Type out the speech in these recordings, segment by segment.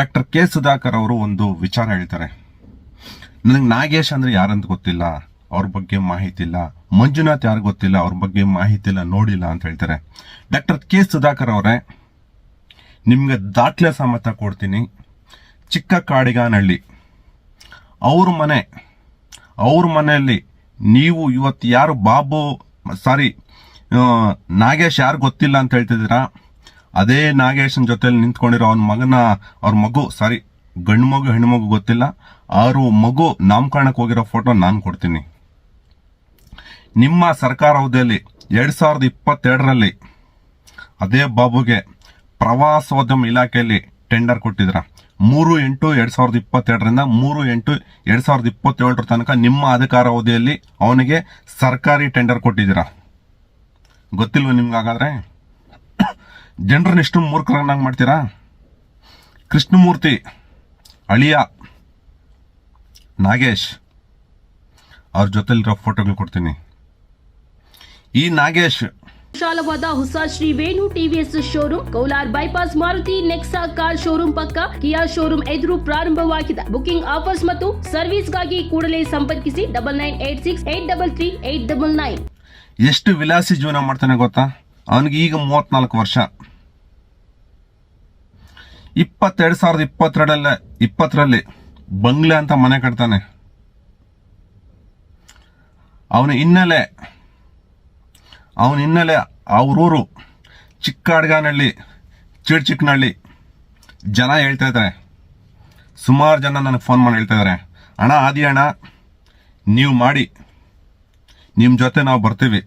Doctor K Sudhakar ಅವರು ಒಂದು ವಿಚಾರ ಹೇಳ್ತಾರೆ. ನನಗೆ ನಾಗೇಶ್ ಅಂದ್ರೆ ಯಾರಂತ ಗೊತ್ತಿಲ್ಲ, ಅವ್ರ ಬಗ್ಗೆ ಮಾಹಿತಿ ಇಲ್ಲ. ಮಂಜುನಾಥ್ ಯಾರು ಗೊತ್ತಿಲ್ಲ, ಅವ್ರ ಬಗ್ಗೆ ಮಾಹಿತಿ ಇಲ್ಲ, ನೋಡಿಲ್ಲ ಅಂತ ಹೇಳ್ತಾರೆ. ಡಾಕ್ಟರ್ ಕೆ ಸುಧಾಕರ್ ಅವರೇ, ನಿಮ್ಗೆ ದಾಖಲೆ ಸಮೇತ ಕೊಡ್ತೀನಿ. ಚಿಕ್ಕ ಕಾಡಿಗಾನಹಳ್ಳಿ. ಅವ್ರ ಮನೆ, ಅವ್ರ ಮನೆಯಲ್ಲಿ ನೀವು ಇವತ್ತು ಯಾರು ಬಾಬು ಸಾರಿ ನಾಗೇಶ್ ಯಾರು ಗೊತ್ತಿಲ್ಲ ಅಂತ ಹೇಳ್ತಿದ್ದೀರಾ? ಅದೇ ನಾಗೇಶನ್ ಜೊತೆಲಿ ನಿಂತ್ಕೊಂಡಿರೋ ಅವನ ಮಗನ, ಅವ್ರ ಮಗು, ಸಾರಿ, ಗಂಡು ಮಗು, ಹೆಣ್ಣು ಮಗು ಗೊತ್ತಿಲ್ಲ. ಅವರು ಮಗು ನಾಮಕರಣಕ್ಕೆ ಹೋಗಿರೋ ಫೋಟೋ ನಾನು ಕೊಡ್ತೀನಿ. ನಿಮ್ಮ ಸರ್ಕಾರ ಅವಧಿಯಲ್ಲಿ ಎರಡು ಸಾವಿರದ ಇಪ್ಪತ್ತೆರಡರಲ್ಲಿ ಅದೇ ಬಾಬುಗೆ ಪ್ರವಾಸೋದ್ಯಮ ಇಲಾಖೆಯಲ್ಲಿ ಟೆಂಡರ್ ಕೊಟ್ಟಿದ್ರ. ಮೂರು ಎಂಟು ಎರಡು ಸಾವಿರದ ಇಪ್ಪತ್ತೆರಡರಿಂದ ಮೂರು ಎಂಟು ಎರಡು ಸಾವಿರದ ಇಪ್ಪತ್ತೇಳರ ತನಕ ನಿಮ್ಮ ಅಧಿಕಾರ ಅವಧಿಯಲ್ಲಿ ಅವನಿಗೆ ಸರ್ಕಾರಿ ಟೆಂಡರ್ ಕೊಟ್ಟಿದ್ದೀರಾ? ಗೊತ್ತಿಲ್ವ ನಿಮ್ಗೆ ಹಾಗಾದ್ರೆ ಜನರನ್ನ ಎಷ್ಟು ಮೂರ್ಖರನ್ನಾಗಿ ಮಾಡ್ತೀರಾ? ಕೃಷ್ಣಮೂರ್ತಿ ಅಳಿಯ ನಾಗೇಶ್. ಅವ್ರ ಜೊತೆಲಿರೋ ಫೋಟೋಗಳು ಕೊಡ್ತೀನಿ. ಈ ನಾಗೇಶ್. ವಿಶಾಲವಾದ ಹೊಸ Shri Venu TVS showroom Kolar bypass Maruti Nexa car showroom ಪಕ್ಕ ಕಿಯಾ ಶೋರೂಮ್ ಎದುರು ಪ್ರಾರಂಭವಾಗಿದೆ. ಬುಕಿಂಗ್ ಆಫರ್ಸ್ ಮತ್ತು ಸರ್ವಿಸ್ಗಾಗಿ ಕೂಡಲೇ ಸಂಪರ್ಕಿಸಿ double nine eight six eight double three eight double nine ಎಷ್ಟು ವಿಲಾಸಿ ಜೀವನ ಮಾಡ್ತಾನೆ ಗೊತ್ತಾ? ಅವನಿಗೆ ಈಗ ಮೂವತ್ನಾಲ್ಕು ವರ್ಷ. ಇಪ್ಪತ್ತೆರಡು ಸಾವಿರದ ಇಪ್ಪತ್ತೆರಡಲ್ಲ, ಇಪ್ಪತ್ತರಲ್ಲಿ ಬಂಗ್ಲೆ ಅಂತ ಮನೆ ಕಟ್ತಾನೆ. ಅವನ ಹಿನ್ನೆಲೆ ಅವನ ಹಿನ್ನೆಲೆ ಅವ್ರೂರು ಚಿಡ್ ಚಿಕ್ಕನಹಳ್ಳಿ ಜನ ಹೇಳ್ತಾ ಇದ್ದಾರೆ. ಸುಮಾರು ಜನ ನನಗೆ ಫೋನ್ ಮಾಡಿ ಹೇಳ್ತಾ ಇದ್ದಾರೆ. ಅಣ್ಣ, ಆದಿ ಅಣ್ಣ, ನೀವು ಮಾಡಿ. ನಿಮ್ಮ ಜೊತೆ ನಾವು ಬರ್ತೀವಿ.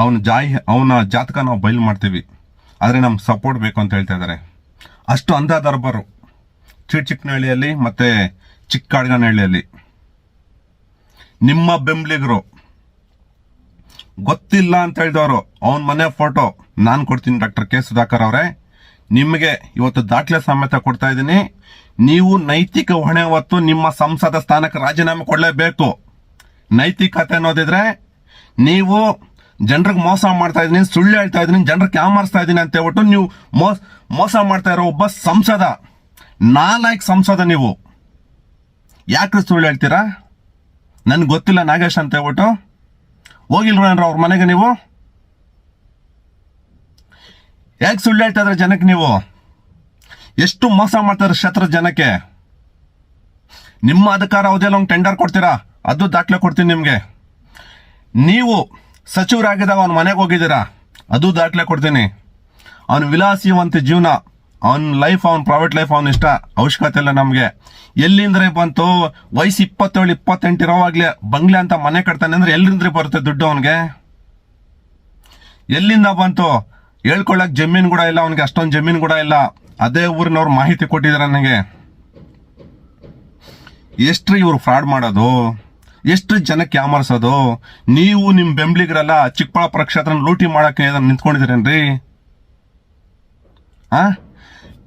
ಅವನ ಜಾಯಿ ಅವನ ಜಾತಕ ನಾವು ಬಯಲು ಮಾಡ್ತೀವಿ. ಆದರೆ ನಮ್ಗೆ ಸಪೋರ್ಟ್ ಬೇಕು ಅಂತ ಹೇಳ್ತಾ ಇದ್ದಾರೆ. ಅಷ್ಟು ಅಂಧ ದರ್ಬಾರು ಚಿಕ್ಕನಹಳ್ಳಿಯಲ್ಲಿ ಮತ್ತೆ ಚಿಕ್ಕಾಡ್ಗನಹಳ್ಳಿಯಲ್ಲಿ. ನಿಮ್ಮ ಬೆಂಬಲಿಗರು. ಗೊತ್ತಿಲ್ಲ ಅಂತ ಹೇಳಿದವರು. ಅವನ ಮನೆ ಫೋಟೋ ನಾನು ಕೊಡ್ತೀನಿ ಡಾಕ್ಟರ್ ಕೆ ಸುಧಾಕರ್ ಅವರೇ. ನಿಮಗೆ ಇವತ್ತು ದಾಖಲೆ ಸಮೇತ ಕೊಡ್ತಾ ಇದ್ದೀನಿ. ನೀವು ನೈತಿಕ ಹೊಣೆ ಹೊತ್ತು ನಿಮ್ಮ ಸಂಸದ ಸ್ಥಾನಕ್ಕೆ ರಾಜೀನಾಮೆ ಕೊಡಲೇಬೇಕು. ನೈತಿಕತೆ ಅನ್ನೋದಿದ್ರೆ ನೀವು ಜನರಿಗೆ ಮೋಸ ಮಾಡ್ತಾ ಇದ್ದೀನಿ, ಸುಳ್ಳು ಹೇಳ್ತಾ ಇದ್ದೀನಿ, ಜನರಿಗೆ ಕ್ಯಾಮರ್ಸ್ತಾ ಇದ್ದೀನಿ ಅಂತ ಹೇಳ್ಬಿಟ್ಟು ನೀವು ಮೋಸ ಮೋಸ ಮಾಡ್ತಾ ಇರೋ ಒಬ್ಬ ಸಂಸದ. ನಾಲ್ಕು ಸಂಸದ ನೀವು. ಯಾಕೆ ಸುಳ್ಳು ಹೇಳ್ತೀರಾ? ನನ್ಗೆ ಗೊತ್ತಿಲ್ಲ ನಾಗೇಶ್ ಅಂತ ಹೇಳ್ಬಿಟ್ಟು. ಹೋಗಿಲ್ವೇನ್ರ ಅವ್ರ ಮನೆಗೆ ನೀವು? ಯಾಕೆ ಸುಳ್ಳು ಹೇಳ್ತಾ ಇದ್ರೆ ಜನಕ್ಕೆ ನೀವು? ಎಷ್ಟು ಮೋಸ ಮಾಡ್ತಾರೆ ಕ್ಷೇತ್ರ ಜನಕ್ಕೆ? ನಿಮ್ಮ ಅಧಿಕಾರ ಅವಧಿಯಲ್ಲಿ ಒಂದು ಟೆಂಡರ್ ಕೊಡ್ತೀರಾ? ಅದು ದಾಖಲೆ ಕೊಡ್ತೀನಿ ನಿಮಗೆ. ನೀವು ಸಚಿವರಾಗಿದ್ದಾಗ ಅವ್ನ ಮನೆಗೆ ಹೋಗಿದ್ದೀರಾ? ಅದು ದಾಖಲೆ ಕೊಡ್ತೀನಿ. ಅವನ ವಿಲಾಸಿವಂತ ಜೀವನ, ಅವನ ಲೈಫ್ ಅವನ ಪ್ರೈವೇಟ್ ಲೈಫ್ ಅವನ ಇಷ್ಟ, ಅವಶ್ಯಕತೆ ಇಲ್ಲ ನಮಗೆ. ಎಲ್ಲಿಂದ್ರೆ ಬಂತು? ವಯಸ್ಸು ಇಪ್ಪತ್ತೇಳು, ಇಪ್ಪತ್ತೆಂಟು ಇರೋವಾಗ್ಲೇ ಬಂಗ್ಲೆ ಅಂತ ಮನೆ ಕಟ್ತಾನೆ ಅಂದ್ರೆ ಎಲ್ಲಿಂದ್ರೆ ಬರುತ್ತೆ ದುಡ್ಡು ಅವನಿಗೆ? ಎಲ್ಲಿಂದ ಬಂತು? ಹೇಳ್ಕೊಳ್ಳೋಕೆ ಜಮೀನು ಕೂಡ ಇಲ್ಲ, ಅವನಿಗೆ ಅಷ್ಟೊಂದು ಜಮೀನು ಕೂಡ ಇಲ್ಲ. ಅದೇ ಊರಿನವ್ರು ಮಾಹಿತಿ ಕೊಟ್ಟಿದ್ದಾರೆ ನನಗೆ. ಎಷ್ಟು ಇವ್ರು ಫ್ರಾಡ್ ಮಾಡೋದು? ಎಷ್ಟು ಜನಕ್ಕೆ ಯಾಮರ್ಸೋದು? ನೀವು ನಿಮ್ಮ ಬೆಂಬಲಿಗರೆಲ್ಲ ಚಿಕ್ಕಬಳ್ಳಾಪುರ ಕ್ಷೇತ್ರ ಲೂಟಿ ಮಾಡಕ್ಕೆ ನಿಂತ್ಕೊಂಡಿದ್ದೀರೇನ್ರಿ? ಆ?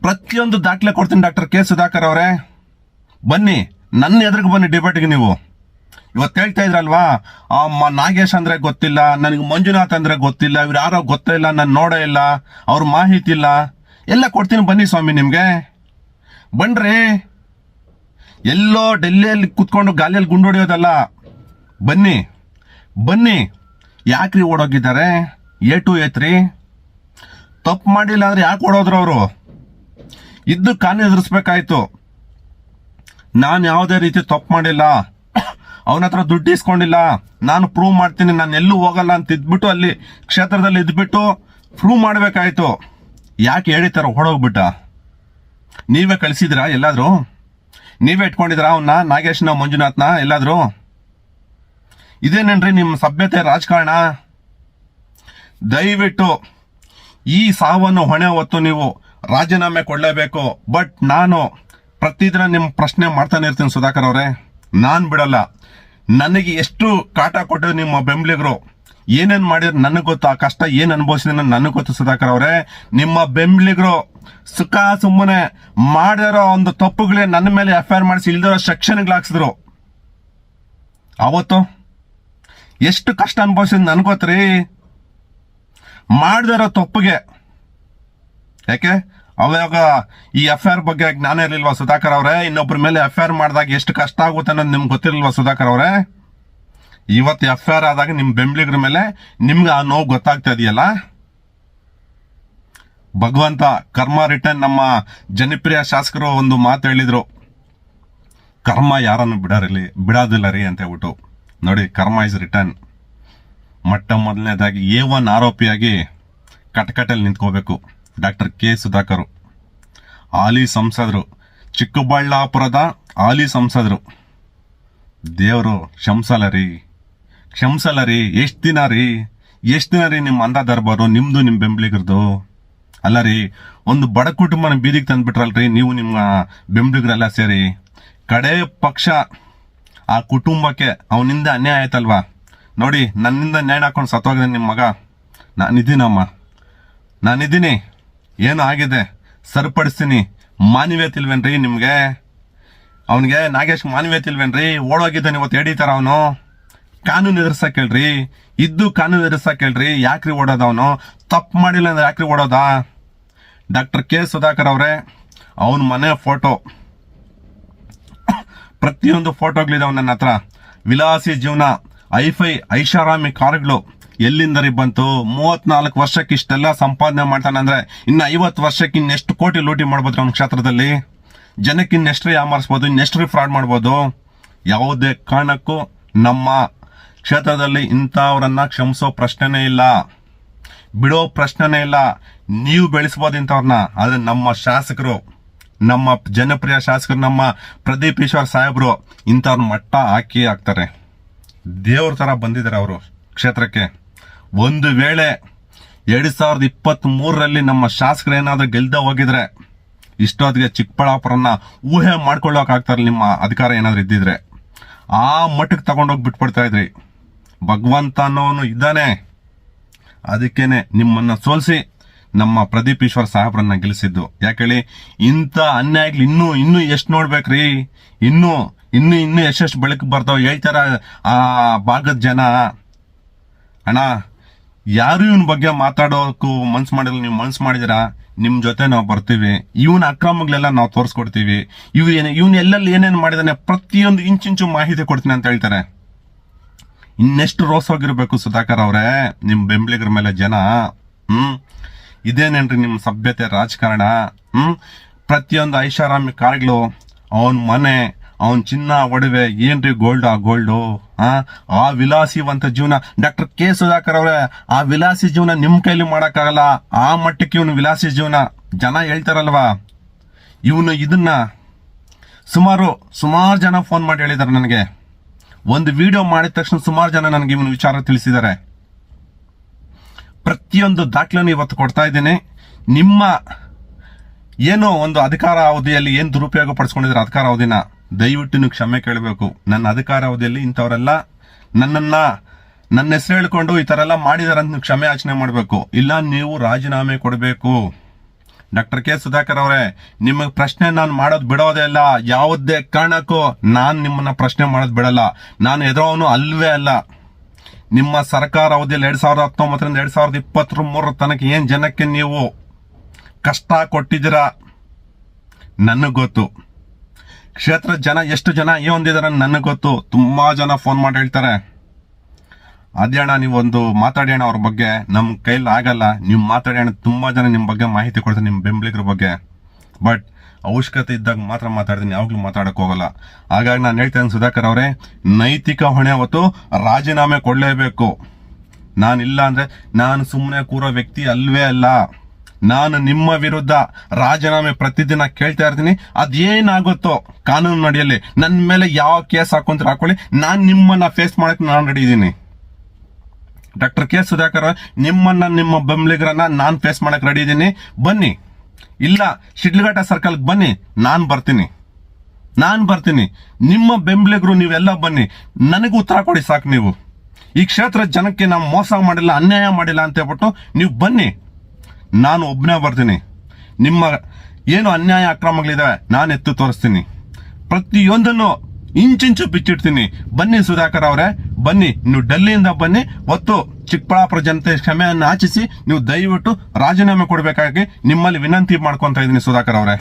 ಪ್ರತಿಯೊಂದು ದಾಖಲೆ ಕೊಡ್ತೀನಿ ಡಾಕ್ಟರ್ ಕೆ ಸುಧಾಕರ್ ಅವರೇ. ಬನ್ನಿ, ನನ್ನ ಎದುರಿಗೆ ಬನ್ನಿ ಡಿಬೇಟ್ಗೆ ನೀವು. ಇವತ್ತು ಹೇಳ್ತಾ ಇದ್ರಲ್ವಾ? ನಾಗೇಶ್ ಅಂದ್ರೆ ಗೊತ್ತಿಲ್ಲ, ನನಗೆ ಮಂಜುನಾಥ್ ಅಂದ್ರೆ ಗೊತ್ತಿಲ್ಲ, ಇವ್ರು ಯಾರೋ ಗೊತ್ತೇ ಇಲ್ಲ, ನಾನು ನೋಡೇ ಇಲ್ಲ, ಅವ್ರ ಮಾಹಿತಿ ಇಲ್ಲ. ಎಲ್ಲ ಕೊಡ್ತೀನಿ ಬನ್ನಿ ಸ್ವಾಮಿ ನಿಮಗೆ. ಬನ್ರಿ. ಎಲ್ಲೋ ಡೆಲ್ಲಿಯಲ್ಲಿ ಕುತ್ಕೊಂಡು ಗಾಲಿಯಲ್ಲಿ ಗುಂಡೊಡಿಯೋದಲ್ಲ ಬನ್ನಿ ಬನ್ನಿ. ಯಾಕ್ರಿ ಓಡೋಗಿದ್ದಾರೆ? ಎ ಟು ಎತ್ರಿ ತಪ್ಪು ಮಾಡಿಲ್ಲ ಅಂದ್ರೆ ಯಾಕೆ ಓಡೋದ್ರು ಅವರು? ಇದ್ದು ಕಾನು ಎದುರಿಸ್ಬೇಕಾಯ್ತು. ನಾನು ಯಾವುದೇ ರೀತಿ ತಪ್ಪು ಮಾಡಿಲ್ಲ. ಅವನ ಹತ್ರ ದುಡ್ಡು ಇಸ್ಕೊಂಡಿಲ್ಲ. ನಾನು ಪ್ರೂವ್ ಮಾಡ್ತೀನಿ, ನಾನು ಎಲ್ಲೂ ಹೋಗಲ್ಲ ಅಂತ ಇದ್ಬಿಟ್ಟು ಅಲ್ಲಿ ಕ್ಷೇತ್ರದಲ್ಲಿ ಇದ್ಬಿಟ್ಟು ಪ್ರೂವ್ ಮಾಡಬೇಕಾಯ್ತು. ಯಾಕೆ ಹೇಳಿತಾರ ಹೊಡೋಗ್ಬಿಟ್ಟ ನೀವೇ ಕಳಿಸಿದ್ರಾ ಎಲ್ಲಾದರೂ? ನೀವೇ ಇಟ್ಕೊಂಡಿದ್ರಾ ಅವನ್ನ ನಾಗೇಶ್ನ, ಮಂಜುನಾಥ್ನ ಎಲ್ಲಾದರೂ? ಇದೇನೇನ್ರಿ ನಿಮ್ಮ ಸಭ್ಯತೆ ರಾಜಕಾರಣ? ದಯವಿಟ್ಟು ಈ ಸಾವನ್ನು ಹೊಣೆ ಹೊತ್ತು ನೀವು ರಾಜೀನಾಮೆ ಕೊಡಲೇಬೇಕು. ಬಟ್ ನಾನು ಪ್ರತಿದಿನ ನಿಮ್ಮ ಪ್ರಶ್ನೆ ಮಾಡ್ತಾನೆ ಇರ್ತೀನಿ ಸುಧಾಕರ್ ಅವರೇ. ನಾನು ಬಿಡಲ್ಲ. ನನಗೆ ಎಷ್ಟು ಕಾಟ ಕೊಟ್ಟರು ನಿಮ್ಮ ಬೆಂಬಲಿಗರು? ಏನೇನು ಮಾಡಿದ್ರು ನನಗೆ ಗೊತ್ತು? ಆ ಕಷ್ಟ ಏನು ಅನುಭವಿಸಿದ್ರೆ ನನಗೆ ಗೊತ್ತು ಸುಧಾಕರ್ ಅವರೇ. ನಿಮ್ಮ ಬೆಂಬಲಿಗರು ಸುಖ ಸುಮ್ಮನೆ ಮಾಡಿರೋ ಒಂದು ತಪ್ಪುಗಳೇ ನನ್ನ ಮೇಲೆ ಎಫ್ ಐ ಮಾಡಿಸಿ ಇಲ್ದಿರೋ ಸೆಕ್ಷನ್ಗಳು ಹಾಕ್ಸಿದ್ರು. ಅವತ್ತು? ಎಷ್ಟು ಕಷ್ಟ ಅನುಭವಿಸಿದ್ ನನ್ಗೆ ಗೊತ್ತ್ರಿ? ಮಾಡ್ದಿರೋ ತಪ್ಪಿಗೆ. ಯಾಕೆ? ಅವಾಗ ಈ ಎಫ್ ಐ ಆರ್ ಬಗ್ಗೆ ಜ್ಞಾನ ಇರ್ಲಿಲ್ವಾ ಸುಧಾಕರ್ ಅವರೇ? ಇನ್ನೊಬ್ಬರ ಮೇಲೆ ಎಫ್ ಐ ಆರ್ ಮಾಡಿದಾಗ ಎಷ್ಟು ಕಷ್ಟ ಆಗುತ್ತೆ ಅನ್ನೋದು ನಿಮ್ಗೆ ಗೊತ್ತಿರಲಿಲ್ವಾ ಸುಧಾಕರ್ ಅವರೇ? ಇವತ್ತು ಎಫ್ ಐ ಆರ್ ಆದಾಗ ನಿಮ್ಮ ಬೆಂಬಲಿಗರ ಮೇಲೆ ನಿಮ್ಗೆ ಆ ನೋವು ಗೊತ್ತಾಗ್ತಾ ಇದೆಯಲ್ಲ? ಭಗವಂತ, ಕರ್ಮ ರಿಟರ್ನ್ ನಮ್ಮ ಜನಪ್ರಿಯ ಶಾಸಕರು ಒಂದು ಮಾತು ಹೇಳಿದ್ರು. ಕರ್ಮ ಯಾರನ್ನು ಬಿಡಾರಿಲಿ ಬಿಡೋದಿಲ್ಲ ರೀ ಅಂತ ಹೇಳ್ಬಿಟ್ಟು. ನೋಡಿ, ಕರ್ಮ ಇಸ್ ರಿಟರ್ನ್ ಮೊಟ್ಟ ಮೊದಲನೇದಾಗಿ ಎ ಒನ್ ಆರೋಪಿಯಾಗಿ ಕಟಕಟಲ್ಲಿ ನಿಂತ್ಕೋಬೇಕು. Doctor K Sudhakar. ಆಲಿ ಸಂಸದರು ಚಿಕ್ಕಬಳ್ಳಾಪುರದ ಆಲಿ ಸಂಸದರು. ದೇವರು, ಕ್ಷಮಿಸಲ್ಲ ರೀ. ಕ್ಷಮಿಸಲ್ಲ ರೀ. ಎಷ್ಟು ದಿನ ರೀ? ಎಷ್ಟು ದಿನ ರೀ ನಿಮ್ಮ ಅಂದ ದರ್ಬಾರು ನಿಮ್ಮದು ನಿಮ್ಮ ಬೆಂಬಲಿಗರದು? ಅಲ್ಲ ರೀ, ಒಂದು ಬಡ ಕುಟುಂಬನ ಬೀದಿಗೆ ತಂದ್ಬಿಟ್ರಲ್ರಿ ನೀವು ನಿಮ್ಮ ಬೆಂಬಲಿಗರೆಲ್ಲ ಸೇರಿ. ಕಡೆ ಪಕ್ಷ ಆ ಕುಟುಂಬಕ್ಕೆ ಅವನಿಂದ ಅನ್ಯಾಯ ಆಯ್ತಲ್ವಾ? ನೋಡಿ, ನನ್ನಿಂದ ನ್ಯಾಯ ಹಾಕೊಂಡು ಸತ್ತೋಗಿದೆ ನಿಮ್ಮ ಮಗ. ನಾನಿದ್ದೀನಮ್ಮ. ನಾನಿದ್ದೀನಿ. ಏನು ಆಗಿದೆ? ಸರಿಪಡಿಸ್ತೀನಿ. ಮಾನವೀಯತೆ ಇಲ್ವೇನ್ರಿ ನಿಮಗೆ? ಅವನಿಗೆ ನಾಗೇಶ್ ಮಾನವೀಯತೆ ಇಲ್ವೇನ್ರಿ ಓಡೋಗಿದ್ದಾನೆ ಇವತ್ತು ಎಡೀತಾರ ಅವನು. ಕಾನೂನು ಎದುರಿಸಕ್ಕೆ ಹೇಳ್ರಿ ಇದ್ದು ಕಾನೂನು ಎದುರಿಸಕ್ಕೆ ಹೇಳ್ರಿ ಯಾಕ್ರಿ ಓಡೋದ ಅವನು? ತಪ್ಪು ಮಾಡಿಲ್ಲ ಅಂದ್ರೆ ಯಾಕ್ರಿ ಓಡೋದ? ಡಾಕ್ಟರ್ ಕೆ ಸುಧಾಕರ್ ಅವರೇ, ಅವನ ಮನೆ ಫೋಟೋ. ಪ್ರತಿಯೊಂದು ಫೋಟೋಗಳಿದಾವೆ ನನ್ನ ಹತ್ರ ವಿಲಾಸಿ ಜೀವನ. ಐಫೈ ಐಷಾರಾಮಿ ಕಾರುಗಳು ಎಲ್ಲಿಂದರಿ ಬಂತು? ಮೂವತ್ನಾಲ್ಕು ವರ್ಷಕ್ಕೆ ಇಷ್ಟೆಲ್ಲ ಸಂಪಾದನೆ ಮಾಡ್ತಾನೆ ಅಂದರೆ ಇನ್ನು ಐವತ್ತು ವರ್ಷಕ್ಕೆ ಇನ್ನೆಷ್ಟು ಕೋಟಿ ಲೂಟಿ ಮಾಡ್ಬೋದು ಅವ್ನ ಕ್ಷೇತ್ರದಲ್ಲಿ? ಜನಕ್ಕೆ ಇನ್ನೆಷ್ಟು ಯಾಮಾರಿಸ್ಬೋದು? ಇನ್ನೆಷ್ಟು ಫ್ರಾಡ್ ಮಾಡ್ಬೋದು? ಯಾವುದೇ ಕಾರಣಕ್ಕೂ ನಮ್ಮ ಕ್ಷೇತ್ರದಲ್ಲಿ ಇಂಥವ್ರನ್ನ ಕ್ಷಮಿಸೋ ಪ್ರಶ್ನೆನೇ ಇಲ್ಲ. ಬಿಡೋ ಪ್ರಶ್ನೆನೇ ಇಲ್ಲ. ನೀವು ಬೆಳೆಸ್ಬೋದು ಇಂಥವ್ರನ್ನ. ಆದರೆ ನಮ್ಮ ಶಾಸಕರು, ನಮ್ಮ ಜನಪ್ರಿಯ ಶಾಸಕರು, ನಮ್ಮ ಪ್ರದೀಪ್ ಈಶ್ವರ್ ಸಾಹೇಬ್ರು ಇಂಥವ್ರ ಮಟ್ಟ ಹಾಕಿ ಹಾಕ್ತಾರೆ. ದೇವ್ರ ತರ ಬಂದಿದ್ದಾರೆ ಅವರು ಕ್ಷೇತ್ರಕ್ಕೆ. ಒಂದು ವೇಳೆ ಎರಡ್ ಸಾವಿರದ ಇಪ್ಪತ್ತ್ ಮೂರರಲ್ಲಿ ನಮ್ಮ ಶಾಸಕರು ಏನಾದ್ರೂ ಗೆಲ್ದ ಹೋಗಿದ್ರೆ, ಇಷ್ಟೊತ್ತಿಗೆ ಚಿಕ್ಕಬಳ್ಳಾಪುರನ್ನ ಊಹೆ ಮಾಡ್ಕೊಳ್ಳೋಕೆ ಆಗ್ತಾರೆ ನಿಮ್ಮ ಅಧಿಕಾರ ಏನಾದ್ರು ಇದ್ದಿದ್ರೆ. ಆ ಮಟ್ಟಕ್ಕೆ ತಗೊಂಡೋಗಿ ಬಿಟ್ಬಿಡ್ತಾ ಇದ್ರಿ. ಭಗವಂತ ಅನ್ನೋನು ಇದ್ದಾನೆ. ಅದಕ್ಕೇನೆ ನಿಮ್ಮನ್ನ ಸೋಲಿಸಿ ನಮ್ಮ ಪ್ರದೀಪ್ ಈಶ್ವರ್ ಸಾಹೇಬ್ರನ್ನ ಗೆಲ್ಲಿಸಿದ್ದು. ಯಾಕೇಳಿ ಇಂಥ ಅನ್ಯಾಯಗಳು ಇನ್ನೂ ಇನ್ನೂ ಎಷ್ಟು ನೋಡ್ಬೇಕ್ರಿ? ಇನ್ನೂ ಇನ್ನೂ ಇನ್ನು ಎಷ್ಟೆಷ್ಟು ಬೆಳಕು ಬರ್ತಾವೆ. ಹೇಳ್ತಾರ ಆ ಭಾಗದ ಜನ, ಅಣ್ಣ, ಯಾರು ಇವನ ಬಗ್ಗೆ ಮಾತಾಡೋಕು ಮನ್ಸು ಮಾಡಿಲ್ಲ, ನೀವು ಮನ್ಸು ಮಾಡಿದಿರಾ ನಿಮ್ಮ ಜೊತೆ ನಾವು ಬರ್ತೀವಿ. ಇವನ ಅಕ್ರಮಗಳೆಲ್ಲ ನಾವು ತೋರಿಸ್ಕೊಡ್ತೀವಿ. ಇವ್ ಏನು, ಇವನ್ ಎಲ್ಲೆಲ್ಲಿ ಏನೇನ್ ಮಾಡಿದಾನೆ ಪ್ರತಿಯೊಂದು ಇಂಚಿಂಚು ಮಾಹಿತಿ ಕೊಡ್ತೀನಿ ಅಂತ ಹೇಳ್ತಾರೆ. ಇನ್ನೆಷ್ಟು ರೋಸ್ ಹೋಗಿರ್ಬೇಕು ಸುಧಾಕರ್ ಅವರೇ ನಿಮ್ಮ ಬೆಂಬಲಿಗರ ಮೇಲೆ ಜನ, ಹ್ಮ್? ಇದೇನೇನ್ರಿ ನಿಮ್ಮ ಸಭ್ಯತೆ ರಾಜಕಾರಣ, ಹ್ಮ್? ಪ್ರತಿಯೊಂದು ಐಷಾರಾಮಿ ಕಾರ್ಗಳು, ಅವನ ಮನೆ ಅವನ್ ಚಿನ್ನ ಒಡವೆ, ಏನ್ರಿ ಗೋಲ್ಡ್ ಆ ಗೋಲ್ಡು ಆ ವಿಲಾಸಿವಂತ ಜೀವನ. ಡಾಕ್ಟರ್ ಕೆ ಸುಧಾಕರ್ ಅವ್ರೆ, ಆ ವಿಲಾಸಿ ಜೀವನ ನಿಮ್ ಕೈಲಿ ಮಾಡಕ್ಕಾಗಲ್ಲ. ಆ ಮಟ್ಟಕ್ಕೆ ಇವನು ವಿಲಾಸಿ ಜೀವನ. ಜನ ಹೇಳ್ತಾರಲ್ವಾ? ಇವನು ಇದನ್ನ ಸುಮಾರು ಸುಮಾರು ಜನ ಫೋನ್ ಮಾಡಿ ಹೇಳಿದ್ದಾರೆ ನನಗೆ. ಒಂದು ವಿಡಿಯೋ ಮಾಡಿದ ತಕ್ಷಣ ಸುಮಾರು ಜನ ನನಗೆ ಇವನು ವಿಚಾರ ತಿಳಿಸಿದ್ದಾರೆ. ಪ್ರತಿಯೊಂದು ದಾಖಲೆನೂ ಇವತ್ತು ಕೊಡ್ತಾ ಇದ್ದೀನಿ. ನಿಮ್ಮ ಏನೋ ಒಂದು ಅಧಿಕಾರ ಅವಧಿಯಲ್ಲಿ ಏನು ದುರುಪಯೋಗ ಪಡಿಸ್ಕೊಂಡಿದ್ರೆ ಅಧಿಕಾರ ಅವಧಿನ? ದಯವಿಟ್ಟು ನೀವು ಕ್ಷಮೆ ಕೇಳಬೇಕು. ನನ್ನ ಅಧಿಕಾರ ಅವಧಿಯಲ್ಲಿ ಇಂಥವರೆಲ್ಲ ನನ್ನನ್ನ, ನನ್ನ ಹೆಸರು ಹೇಳ್ಕೊಂಡು ಈ ಥರ ಎಲ್ಲ ಮಾಡಿದಾರಂತ ನೀವು ಕ್ಷಮೆ ಯಾಚನೆ ಮಾಡಬೇಕು. ಇಲ್ಲ, ನೀವು ರಾಜೀನಾಮೆ ಕೊಡಬೇಕು. ಡಾಕ್ಟರ್ ಕೆ ಸುಧಾಕರ್ ಅವರೇ ನಿಮಗೆ ಪ್ರಶ್ನೆ ನಾನು ಮಾಡೋದು ಬಿಡೋದೇ ಇಲ್ಲ. ಯಾವುದೇ ಕಾರಣಕ್ಕೂ ನಾನು ನಿಮ್ಮನ್ನ ಪ್ರಶ್ನೆ ಮಾಡೋದು ಬಿಡಲ್ಲ. ನಾನು ಎದುರೋನು ಅಲ್ವೇ ಅಲ್ಲ. ನಿಮ್ಮ ಸರ್ಕಾರ ಅವಧಿಯಲ್ಲಿ ಎರಡು ಸಾವಿರದ ಹತ್ತೊಂಬತ್ತರಿಂದ ಎರಡು ಸಾವಿರದ ಇಪ್ಪತ್ತರ ಮೂರರ ತನಕ ಏನು ಜನಕ್ಕೆ ನೀವು ಕಷ್ಟ ಕೊಟ್ಟಿದ್ದೀರಾ? ನನಗೆ ಗೊತ್ತು. ಕ್ಷೇತ್ರ ಜನ, ಎಷ್ಟು ಜನ, ಏ ಹೊಂದಿದಾರೆ ನನಗೆ ಗೊತ್ತು. ತುಂಬ ಜನ ಫೋನ್ ಮಾಡಿ ಹೇಳ್ತಾರೆ. ಅದೇ ಅಣ್ಣ ನೀವು ಒಂದು ಮಾತಾಡಿ ಅಣ್ಣ ಅವ್ರ ಬಗ್ಗೆ. ನಮ್ಮ ಕೈಲಿ ಆಗಲ್ಲ. ನೀವು ಮಾತಾಡಿ ಅಣ್ಣ, ತುಂಬಾ ಜನ ನಿಮ್ಮ ಬಗ್ಗೆ ಮಾಹಿತಿ ಕೊಡ್ತಾರೆ ನಿಮ್ಮ ಬೆಂಬಲಿಗರ ಬಗ್ಗೆ. ಬಟ್ ಅವಶ್ಯಕತೆ ಇದ್ದಾಗ ಮಾತ್ರ ಮಾತಾಡ್ತೀನಿ. ಯಾವಾಗ್ಲೂ ಮಾತಾಡಕ್ಕೆ ಹೋಗಲ್ಲ. ಹಾಗಾಗಿ ನಾನು ಹೇಳ್ತೇನೆ ಸುಧಾಕರ್ ಅವರೇ, ನೈತಿಕ ಹೊಣೆ ಹೊತ್ತು ರಾಜೀನಾಮೆ ಕೊಡಲೇಬೇಕು. ನಾನಿಲ್ಲ ಅಂದ್ರೆ, ನಾನು ಸುಮ್ಮನೆ ಕೂರೋ ವ್ಯಕ್ತಿ ಅಲ್ವೇ ಅಲ್ಲ. ನಾನು ನಿಮ್ಮ ವಿರುದ್ಧ ರಾಜೀನಾಮೆ ಪ್ರತಿದಿನ ಕೇಳ್ತಾ ಇರ್ತೀನಿ. ಅದೇನಾಗುತ್ತೋ ಕಾನೂನು ನಡೆಯಲ್ಲಿ ನನ್ನ ಮೇಲೆ ಯಾವ ಕೇಸ್ ಹಾಕೊಂತ ಹಾಕೊಳ್ಳಿ. ನಾನು ನಿಮ್ಮನ್ನ ಫೇಸ್ ಮಾಡಕ್ಕೆ ನಾನು ರೆಡಿ ಇದ್ದೀನಿ. ಡಾಕ್ಟರ್ ಕೆ ಸುಧಾಕರ್, ನಿಮ್ಮನ್ನ ನಿಮ್ಮ ಬೆಂಬಲಿಗರನ್ನ ನಾನು ಫೇಸ್ ಮಾಡಕ್ಕೆ ರೆಡಿ ಇದ್ದೀನಿ. ಬನ್ನಿ. ಇಲ್ಲ, ಶಿಡ್ಲಘಟ್ಟ ಸರ್ಕಲ್ಗೆ ಬನ್ನಿ. ನಾನು ಬರ್ತೀನಿ. ನಾನು ಬರ್ತೀನಿ. ನಿಮ್ಮ ಬೆಂಬಲಿಗರು ನೀವೆಲ್ಲ ಬನ್ನಿ. ನನಗೆ ಉತ್ತರ ಕೊಡಿ ಸಾಕು ನೀವು. ಈ ಕ್ಷೇತ್ರ ಜನಕ್ಕೆ ನಾವು ಮೋಸ ಮಾಡಿಲ್ಲ, ಅನ್ಯಾಯ ಮಾಡಿಲ್ಲ ಅಂತ ಹೇಳ್ಬಿಟ್ಟು ನೀವು ಬನ್ನಿ. ನಾನು ಒಬ್ಬನೇ ಬರ್ತೀನಿ. ನಿಮ್ಮ ಏನು ಅನ್ಯಾಯ ಅಕ್ರಮಗಳಿದಾವೆ, ನಾನು ಎತ್ತು ತೋರಿಸ್ತೀನಿ. ಪ್ರತಿಯೊಂದನ್ನು ಇಂಚಿಂಚು ಬಿಚ್ಚಿಡ್ತೀನಿ. ಬನ್ನಿ ಸುಧಾಕರ್ ಅವರೇ, ಬನ್ನಿ. ನೀವು ಡೆಲ್ಲಿಯಿಂದ ಬನ್ನಿ, ಒತ್ತು ಚಿಕ್ಕಬಳ್ಳಾಪುರ ಜನತೆ ಕ್ಷಮೆಯನ್ನು ಆಚಿಸಿ, ನೀವು ದಯವಿಟ್ಟು ರಾಜೀನಾಮೆ ಕೊಡಬೇಕಾಗಿ ನಿಮ್ಮಲ್ಲಿ ವಿನಂತಿ ಮಾಡ್ಕೊತಾ ಇದ್ದೀನಿ ಸುಧಾಕರ್ ಅವರೇ.